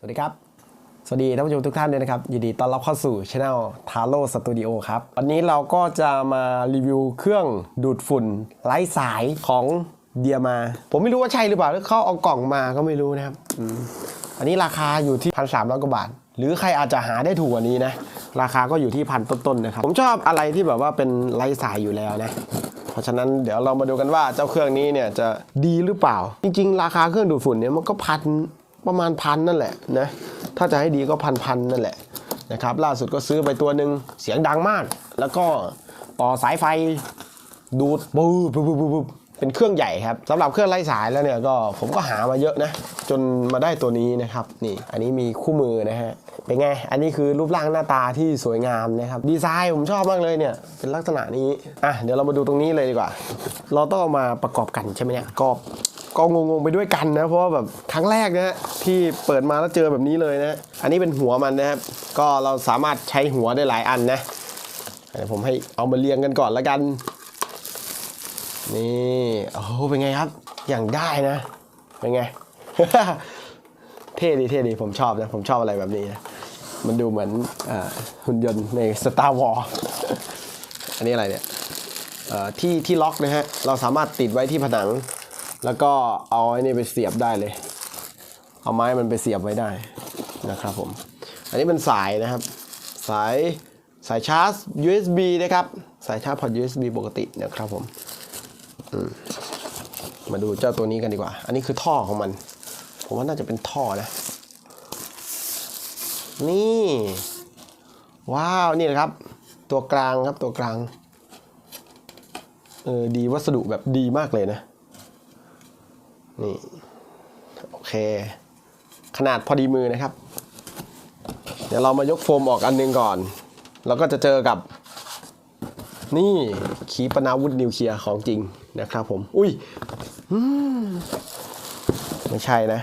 สวัสดีครับ สวัสดีท่านผู้ชมทุกท่านด้วยนะครับ ยินดีต้อนรับเข้าสู่ช anel t a r o Studio ครับ วันนี้เราก็จะมารีวิวเครื่องดูดฝุ่นไร้สายของเดียมา ผมไม่รู้ว่าใช่หรือเปล่าหรือเขาเอากล่องมาก็ไม่รู้นะครับอืมอันนี้ราคาอยู่ที่พันสามร้อยกว่าบาท หรือใครอาจจะหาได้ถูกกว่านี้นะ ราคาก็อยู่ที่พันต้นๆนะครับ ผมชอบอะไรที่แบบว่าเป็นไร้สายอยู่แล้วนะ เพราะฉะนั้นเดี๋ยวเรามาดูกันว่าเจ้าเครื่องนี้เนี่ยจะดีหรือเปล่า จริง ๆ ราคาเครื่องดูดฝุ่นเนี่ยมันก็พัน ประมาณพันนั่นแหละนะถ้าจะให้ดีก็พันพันนั่นแหละนะครับล่าสุดก็ซื้อไปตัวหนึ่งเสียงดังมาก แล้วก็ต่อสายไฟดูดปุ๊บปุ๊บปุ๊บเป็นเครื่องใหญ่ครับสำหรับเครื่องไร้สายแล้วเนี่ยก็ผมก็หามาเยอะนะ จนมาได้ตัวนี้นะครับนี่อันนี้มีคู่มือนะฮะเป็นไง อันนี้คือรูปร่างหน้าตาที่สวยงามนะครับดีไซน์ผมชอบมากเลยเนี่ย เป็นลักษณะนี้อะเดี๋ยวเรามาดูตรงนี้เลยดีกว่า เราต้องเอามาประกอบกันใช่ไหมเนี่ยก็ ก็งงๆไปด้วยกันนะ เพราะว่าแบบครั้งแรกนะฮะที่เปิดมาแล้วเจอแบบนี้เลยนะ อันนี้เป็นหัวมันนะครับ ก็เราสามารถใช้หัวได้หลายอันนะเดี๋ยวผมให้เอามาเรียงกันก่อนแล้วกัน นี่โอ้เป็นไงครับ อย่างได้นะ เป็นไง เท่ดีเท่ดีผมชอบนะ ผมชอบอะไรแบบนี้นะ มันดูเหมือนอหุ่นยนต์ใน Star Wars อันนี้อะไรเนี่ยที่ที่ล็อกนะฮะ เราสามารถติดไว้ที่ผนัง แล้วก็เอาไอ้นี่ไปเสียบได้เลย เอาไม้มันไปเสียบไว้ได้นะครับผม อันนี้เป็นสายนะครับ สายสายชาร์จ USB นะครับ สายชาร์จพอร์ต USB ปกตินะครับผมมาดูเจ้าตัวนี้กันดีกว่า อันนี้คือท่อของมัน ผมว่าน่าจะเป็นท่อนะ นี่ ว้าว นี่แหละครับ ตัวกลางครับตัวกลาง เออ ดีวัสดุแบบดีมากเลยนะ นี่โอเค ขนาดพอดีมือนะครับ เดี๋ยวเรามายกโฟมออกอันหนึงก่อนแล้วก็จะเจอกับ นี่ขีปนาวุธนิวเคลียร์ของจริงนะครับผม อุ้ยมไม่ใช่นะ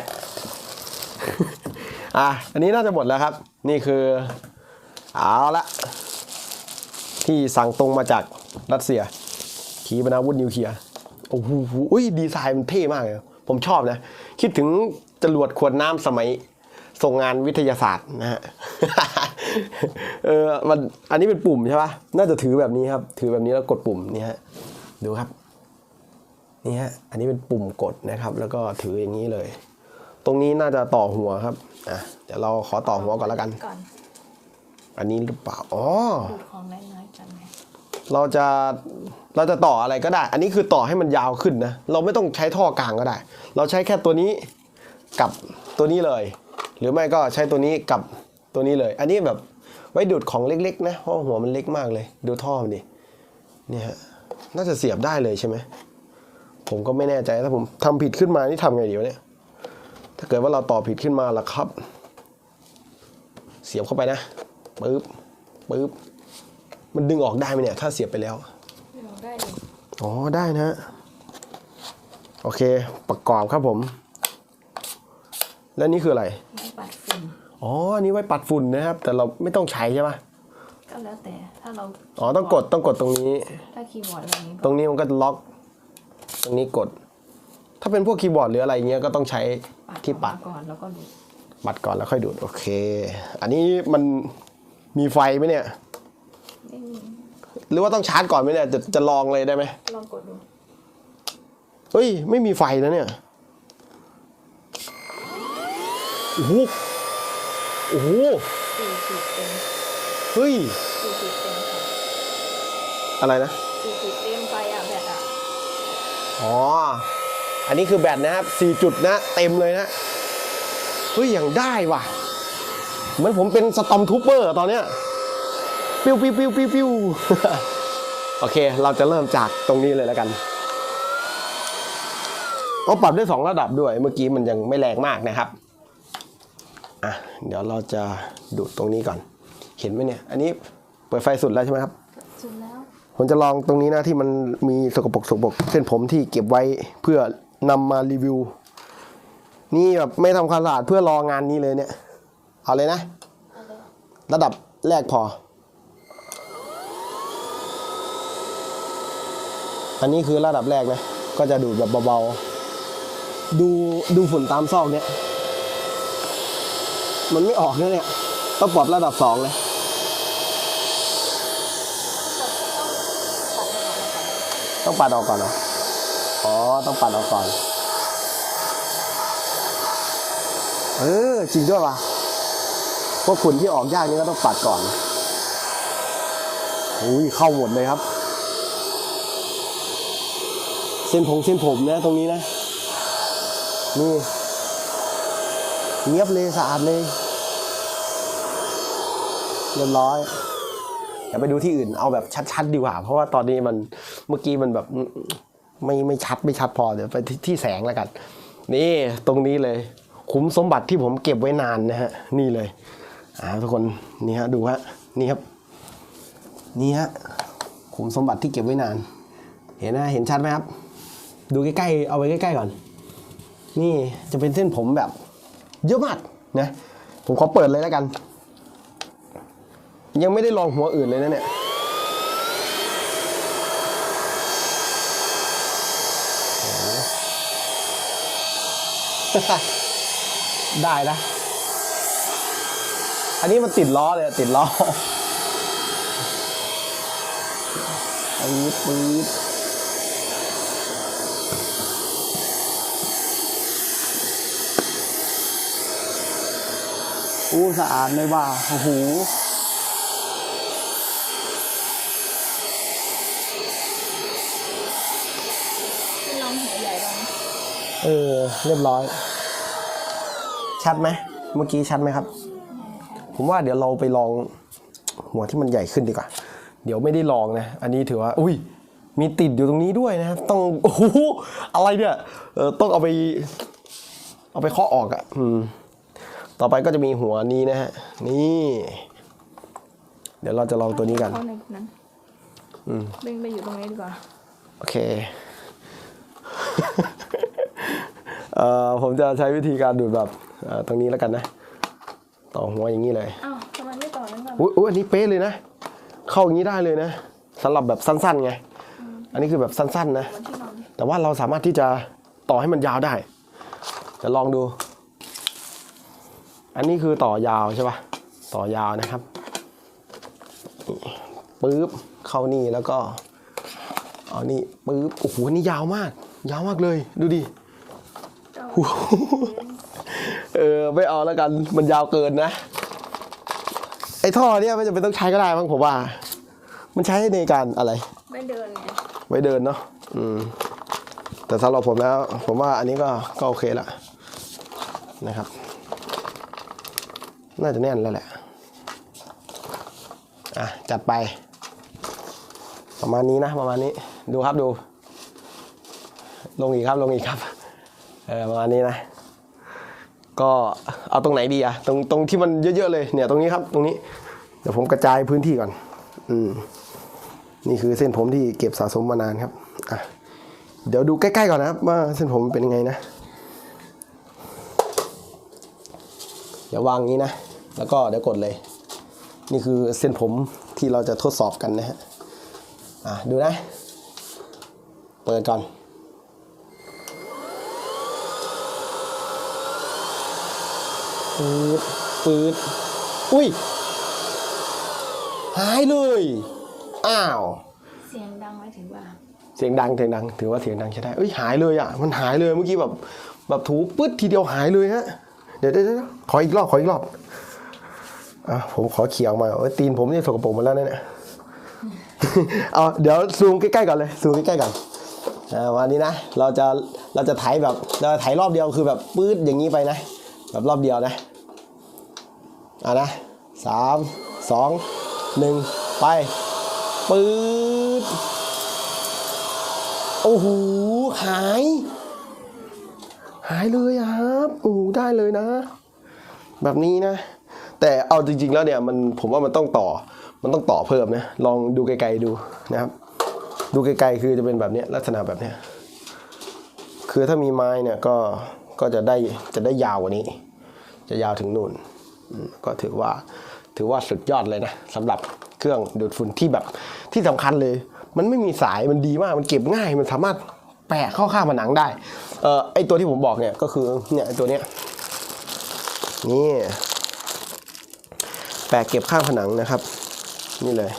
อะ อันนี้น่าจะหมดแล้วครับ นี่คือ เอาละ ที่สั่งตรงมาจากรัสเซีย ขีปนาวุธนิวเคลียร์ โอ้โหอุ้ยดีไซน์มันเท่มากเลย ผมชอบนะ คิดถึงจรวดขวดน้ำสมัยส่งงานวิทยาศาสตร์นะฮะ เออมันอันนี้เป็นปุ่มใช่ปะน่าจะถือแบบนี้ครับ ถือแบบนี้แล้วกดปุ่มนี่ฮะ ดูครับ นี่ฮะ อันนี้เป็นปุ่มกดนะครับ แล้วก็ถืออย่างนี้เลย ตรงนี้น่าจะต่อหัวครับ อะ เดี๋ยวเราขอต่อหัวก่อนแล้วกันก่อนอันนี้หรือเปล่า อ๋อ ดูดของน้อยๆกันไหม เราจะเราจะต่ออะไรก็ได้ อันนี้คือต่อให้มันยาวขึ้นนะ เราไม่ต้องใช้ท่อกลางก็ได้ เราใช้แค่ตัวนี้กับตัวนี้เลย หรือไม่ก็ใช้ตัวนี้กับตัวนี้เลย อันนี้แบบไว้ดูดของเล็กๆนะ เพราะหัวมันเล็กมากเลย ดูท่อมันดิ เนี่ยฮะ น่าจะเสียบได้เลยใช่ไหม ผมก็ไม่แน่ใจ ถ้าผมทำผิดขึ้นมา นี่ทำไงดีวะเนี่ย ถ้าเกิดว่าเราต่อผิดขึ้นมาล่ะครับ เสียบเข้าไปนะ ปึ๊บ ปึ๊บ มันดึงออกได้ไหมเนี่ย ถ้าเสียบไปแล้วเราได้เลยอ๋อ ได้นะ โอเค ประกอบครับผม แล้วนี่คืออะไร ไม่ปัดฝุ่นอ๋ออันนี้ไว้ปัดฝุ่นนะครับ แต่เราไม่ต้องใช้ใช่ปะก็แล้วแต่ถ้าเราอ๋อ ต้องกด ต้องกดตรงนี้ ถ้าคีย์บอร์ดอะไรนี้ตรงนี้มันก็ล็อก ตรงนี้กด ถ้าเป็นพวกคีย์บอร์ดหรืออะไรเงี้ย ก็ต้องใใช้ที่ปัด ออกมาก่อนแล้วก็ดูดปัดก่อนแล้วค่อยดูด โอเค อันนี้มันมีไฟไหมเนี่ย ไม่มีหรือว่าต้องชาร์จก่อนไหมเนี่ยจะจะลองเลยได้ไหมลองกดดูเฮ้ย ไม่มีไฟนะเนี่ยโอ้โหโอ้โหสี่สิบเต็มเฮ้ยสี่สิบเต็มค่ะอะไรนะสี่สิบเต็มไฟอะแบตอะอ๋อ อันนี้คือแบตนะครับสี่จุดนะ เต็มเลยนะ เฮ้ยอย่างได้ว่ะ เหมือนผมเป็นสตอมทูเปอร์ตอนเนี้ย ปิ้วปิ้วปิ้วปิ้วปิ้วโอเค เราจะเริ่มจากตรงนี้เลยแล้วกันเอาปรับได้สองระดับด้วย เมื่อกี้มันยังไม่แรงมากนะครับอะเดี๋ยวเราจะดูดตรงนี้ก่อน เห็นไหมเนี่ย อันนี้เปิดไฟสุดแล้วใช่ไหมครับ สุดแล้ว ผมจะลองตรงนี้นะที่มันมีสกปรกสกปรกเส้นผมที่เก็บไว้เพื่อนำมารีวิว นี่แบบไม่ทำความสะอาดเพื่อรองานนี้เลยเนี่ย เอาเลยนะเอาเลยระดับแรกพอ อันนี้คือระดับแรกนะ ก็จะดูดแบบเบาๆ ดูดูฝุ่นตามซอกเนี้ยมันไม่ออกนะเนี่ย ต้องปรับระดับสองเลยต้องปัดออกก่อนเหรอ อ๋อ ต้องปัดออกก่อน เออ จริงด้วยว่ะพวกฝุ่นที่ออกยากนี่ก็ต้องปัดก่อน อุ้ยเข้าหมดเลยครับ เส้นผมเส้นผมนะตรงนี้นะ นี่เงียบเลยสะอาดเลยเรียบร้อยเดี๋ยวไปดูที่อื่นเอาแบบชัดๆดีกว่า เพราะว่าตอนนี้มันเมื่อกี้มันแบบไม่ไม่ชัดไม่ชัดพอเดี๋ยวไปที่ที่แสงแล้วกัน นี่ตรงนี้เลยคุ้มสมบัติที่ผมเก็บไว้นานนะฮะ นี่เลยอ่าทุกคนนี่ฮะดูฮะนี่ครับนี่ฮะคุ้มสมบัติที่เก็บไว้นาน เห็นนะเห็นชัดไหมครับ ดูใกล้ๆ เอาไว้ใกล้ๆก่อน นี่จะเป็นเส้นผมแบบเยอะมากนะ ผมขอเปิดเลยแล้วกัน ยังไม่ได้ลองหัวอื่นเลยนะเนี่ยได้นะ อันนี้มันติดล้อเลยติดล้อปื๊ดปื๊ด อู้สะอาดเลยว่าโอ้โหเป็นลองหัวใหญ่บ้างเออ เรียบร้อย ชัดไหมเมื่อกี้ชัดไหมครับ ผมว่าเดี๋ยวเราไปลองหัวที่มันใหญ่ขึ้นดีกว่า เดี๋ยวไม่ได้ลองนะ อันนี้ถือว่า อุ้ย มีติดอยู่ตรงนี้ด้วยนะครับ ต้องโอ้โหอะไรเนี่ยเออต้องเอาไป เอาไปเคาะออกอะ่ะอืมต่อไปก็จะมีหัวนี้นะฮะ นี่ เดี๋ยวเราจะลองตัวนี้กันเข้าในนั้นอืมเบ่งไปอยู่ตรงนี้ดีกว่า โอเค เอ่อผมจะใช้วิธีการดูดแบบเอ่อตรงนี้แล้วกันนะ ต่อหัวอย่างนี้เลยอ้าวทำไมไม่ต่อนั้นก่อนอุ้ยอุ๊ยอันนี้เป๊ะเลยนะ เข้าอย่างนี้ได้เลยนะสำหรับแบบสั้นๆไง อันนี้คือแบบสั้นๆนะ แต่ว่าเราสามารถที่จะต่อให้มันยาวได้จะลองดู อันนี้คือต่อยาวใช่ปะต่อยาวนะครับปึ๊บเข้านี่แล้วก็เอานี่ปึ๊บโอ้โหนี่ยาวมาก ยาวมากเลย ดูดิโอ้โหเออไม่เอาแล้วกันมันยาวเกินนะ ไอ้ท่อเนี่ยไม่จำเป็นต้องใช้ก็ได้มั้งผมว่า มันใช้ในการอะไร ไม่เดินไง ไว้เดินเนาะอืมแต่สำหรับผมแล้ว ผมว่าอันนี้ก็ก็โอเคละนะครับ น่าจะแน่นแล้วแหละ อะ จัดไป ประมาณนี้นะ ประมาณนี้ ดูครับดู ลงอีกครับ ลงอีกครับ เออประมาณนี้นะ ก็เอาตรงไหนดีอะตรงตรงที่มันเยอะๆเลย เนี่ย ตรงนี้ครับ ตรงนี้ เดี๋ยวผมกระจายพื้นที่ก่อน อืม นี่คือเส้นผมที่เก็บสะสมมานานครับอะเดี๋ยวดูใกล้ๆก่อนนะครับว่าเส้นผมเป็นยังไงนะเดี๋ยววางอย่างนี้นะ แล้วก็เดี๋ยวกดเลย นี่คือเส้นผมที่เราจะทดสอบกันนะฮะอะดูนะ เปิดก่อนปืดปืดอุ้ย หายเลย อ้าว เสียงดังไหมถึงว่า เสียงดังเสียงดัง ถือว่าเสียงดังใช้ได้เอ้ยหายเลยอะ มันหายเลยเมื่อกี้แบบแบบถูปึ๊ดทีเดียวหายเลยฮะ เดี๋ยวเดี๋ยวเดี๋ยวขออีกรอบขออีกรอบอะผมขอเขี่ยออกมาเอ้ยตีนผมนี่สกปรกหมดแล้วเนี่ยเอาเดี๋ยวซูมใกล้ๆก่อนเลยซูมใกล้ๆก่อนอ่าวันนี้นะเราจะเราจะไถแบบเราจะไถรอบเดียวคือแบบปื๊ดอย่างนี้ไปนะแบบรอบเดียวนะอะนะสามสองหนึ่งไป ปื๊ดโอ้โหหาย หายเลยครับโอ้โหได้เลยนะ แบบนี้นะ แต่เอาจริง ๆ แล้วเนี่ยมันผมว่ามันต้องต่อ มันต้องต่อเพิ่มนะ ลองดูไกลๆดูนะครับ ดูไกลๆคือจะเป็นแบบนี้ลักษณะแบบนี้คือถ้ามีไม้เนี่ยก็ก็จะได้จะได้ยาวกว่านี้ จะยาวถึงนู่นก็ถือว่า ถือว่าสุดยอดเลยนะสำหรับเครื่องดูดฝุ่นที่แบบที่สำคัญเลย มันไม่มีสายมันดีมากมันเก็บง่ายมันสามารถแปะเข้าข้างผนังได้เออไอตัวที่ผมบอกเนี่ยก็คือเนี่ยตัวเนี้ยนี่แปะเก็บข้างผนังนะครับ นี่เลย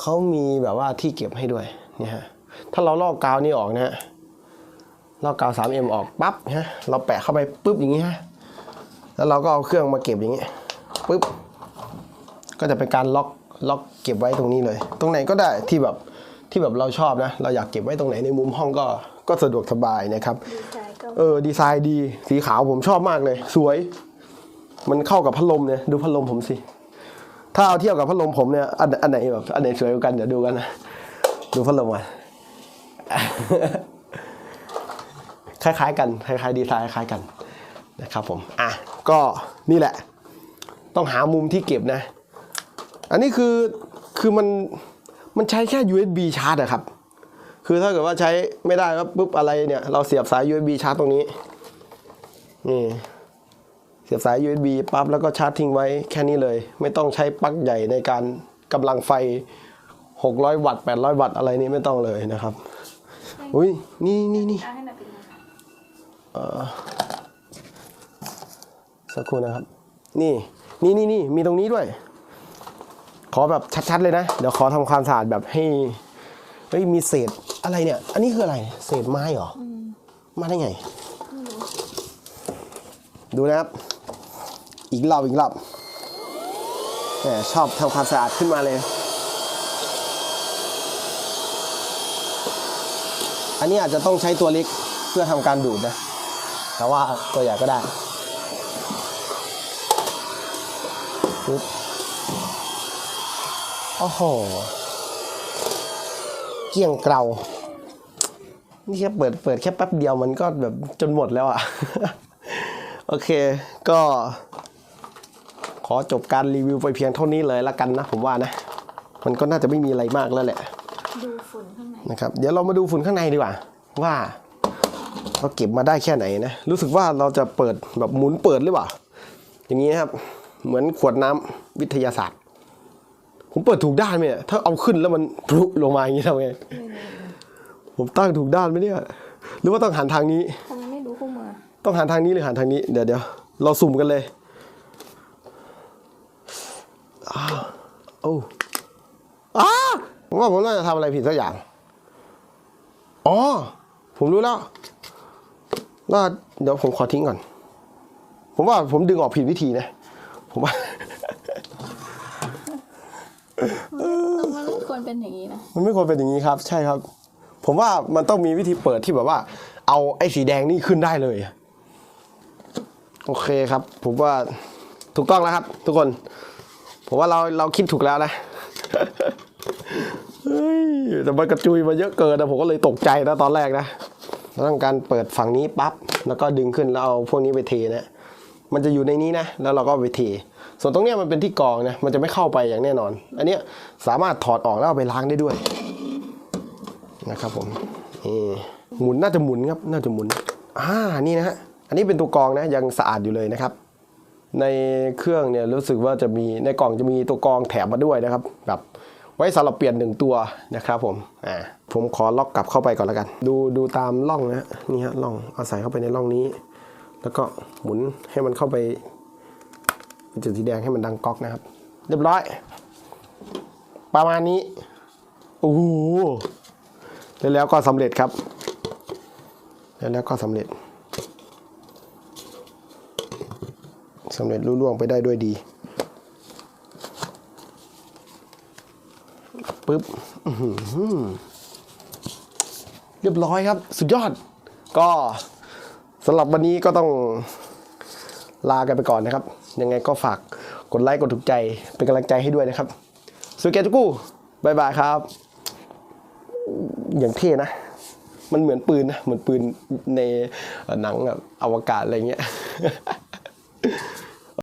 เขามีแบบว่าที่เก็บให้ด้วยเนี่ยฮะถ้าเราลอกกาวนี่ออกนะฮะลอกกาว 3M ออกปั๊บฮะเราแปะเข้าไปปุ๊บอย่างนี้ฮะแล้วเราก็เอาเครื่องมาเก็บอย่างนี้ ปุ๊บก็จะเป็นการล็อกล็อกเก็บไว้ตรงนี้เลย ตรงไหนก็ได้ที่แบบที่แบบเราชอบนะ เราอยากเก็บไว้ตรงไหนในมุมห้องก็ก็สะดวกสบายนะครับดีใจก็เออดีไซน์ดีสีขาวผมชอบมากเลย สวย มันเข้ากับพัดลมเนี่ยดูพัดลมผมสิ ถ้าเอาเทียบกับพัดลมผมเนี่ยอันอันไหนแบบอันไหนสวยกว่ากันเดี๋ยวดูกันนะดูพัดลมอะคล้ายๆ กันคล้ายๆดีไซน์คล้ายๆกันนะครับผมอะก็นี่แหละ ต้องหามุมที่เก็บนะ อันนี้คือคือมันมันใช้แค่ USB ชาร์จอะครับ คือถ้าเกิดว่าใช้ไม่ได้ก็ปุ๊บอะไรเนี่ย เราเสียบสาย USB ชาร์จตรงนี้ นี่ เสียบสาย USB ปั๊บแล้วก็ชาร์จทิ้งไว้แค่นี้เลย ไม่ต้องใช้ปลั๊กใหญ่ในการกำลังไฟ 600 วัตต์ 800 วัตต์อะไรนี้ไม่ต้องเลยนะครับ อุ้ยนี่นี่นี่เอ่อสักครู่นะครับ นี่ นี่นี่นี่มีตรงนี้ด้วย ขอแบบชัดๆเลยนะ เดี๋ยวขอทำความสะอาดแบบให้เฮ้ยมีเศษอะไรเนี่ย อันนี้คืออะไร เศษไม้เหรออมาได้ไง ดูนะครับ อีกรอบอีกรอบแหมชอบทำความสะอาดขึ้นมาเลย อันนี้อาจจะต้องใช้ตัวเล็กเพื่อทำการดูดนะ แต่ว่าตัวใหญ่ก็ได้ ปึ๊บโอ้โห เกลี่ยงเกลานี่แค่เปิดเปิดแค่แป๊บเดียวมันก็แบบจนหมดแล้วอะ่ะ โอเค ก็ ขอจบการรีวิวไปเพียงเท่านี้เลยละกันนะ ผมว่านะ มันก็น่าจะไม่มีอะไรมากแล้วแหละดูฝุ่นข้างในนะครับ เดี๋ยวเรามาดูฝุ่นข้างในดีกว่า ว่าเราเก็บมาได้แค่ไหนนะ รู้สึกว่าเราจะเปิดแบบหมุนเปิดหรือเปล่า อย่างนี้นะครับ เหมือนขวดน้ำวิทยาศาสตร์ ผมเปิดถูกด้านไหมเนี่ยถ้าเอาขึ้นแล้วมันพลุลงมาอย่างนี้ทำไงผมตั้งถูกด้านไหมเนี่ยหรือว่าต้องหันทางนี้ทำไมไม่รู้คู่มือต้องหันทางนี้หรือหันทางนี้เดี๋ยวเดี๋ยวเราสุ่มกันเลยอ้าวโอ้อ้าผมว่าผมน่าจะทำอะไรผิดสักอย่างอ๋อผมรู้แล้วว่าเดี๋ยวผมขอทิ้งก่อน ผมว่าผมดึงออกผิดวิธีนะ ผมว่าเออมันไม่ควรเป็นอย่างนี้นะมันไม่ควรเป็นอย่างนี้ครับ ใช่ครับ ผมว่ามันต้องมีวิธีเปิดที่แบบว่า เอาไอ้สีแดงนี่ขึ้นได้เลย โอเคครับ ผมว่าถูกต้องแล้วครับ ทุกคน ผมว่าเราเราคิดถูกแล้วนะเฮ้ยแต่มันกระจุยมาเยอะเกินนะผมก็เลยตกใจนะตอนแรกนะเราต้องการเปิดฝั่งนี้ปั๊บแล้วก็ดึงขึ้นแล้วเอาพวกนี้ไปเทนะ มันจะอยู่ในนี้นะแล้วเราก็ไปเท ส่วนตรงเนี้ยมันเป็นที่กองนะมันจะไม่เข้าไปอย่างแน่นอน อันเนี้ยสามารถถอดออกแล้วเอาไปล้างได้ด้วยนะครับผมนี่หมุนน่าจะหมุนครับน่าจะหมุนอ่านี่นะฮะอันนี้เป็นตัวกองนะยังสะอาดอยู่เลยนะครับ ในเครื่องเนี่ยรู้สึกว่าจะมีในกล่องจะมีตัวกองแถมมาด้วยนะครับแบบไว้สำหรับเปลี่ยนหนึ่งตัวนะครับผมอ่าผมขอล็อกกลับเข้าไปก่อนแล้วกัน ดูดูตามร่องนะฮะนี่ฮะร่องเอาใส่เข้าไปในร่องนี้ แล้วก็หมุนให้มันเข้าไปเป็นจุดสีแดงให้มันดังก๊อกนะครับ เรียบร้อย ประมาณนี้โอ้โหแล้วแล้วก็สำเร็จครับ แล้วแล้วก็สำเร็จสำเร็จรุ่ล่วงไปได้ด้วยดีปึ๊บเรียบร้อยครับ สุดยอด ก็ สำหรับวันนี้ก็ต้องลากันไปก่อนนะครับ ยังไงก็ฝากกดไลค์กดถูกใจเป็นกำลังใจให้ด้วยนะครับสุเกตุกูบายบายครับ อย่างเท่นะ มันเหมือนปืนนะ เหมือนปืนในหนังแบบอวกาศอะไรเงี้ย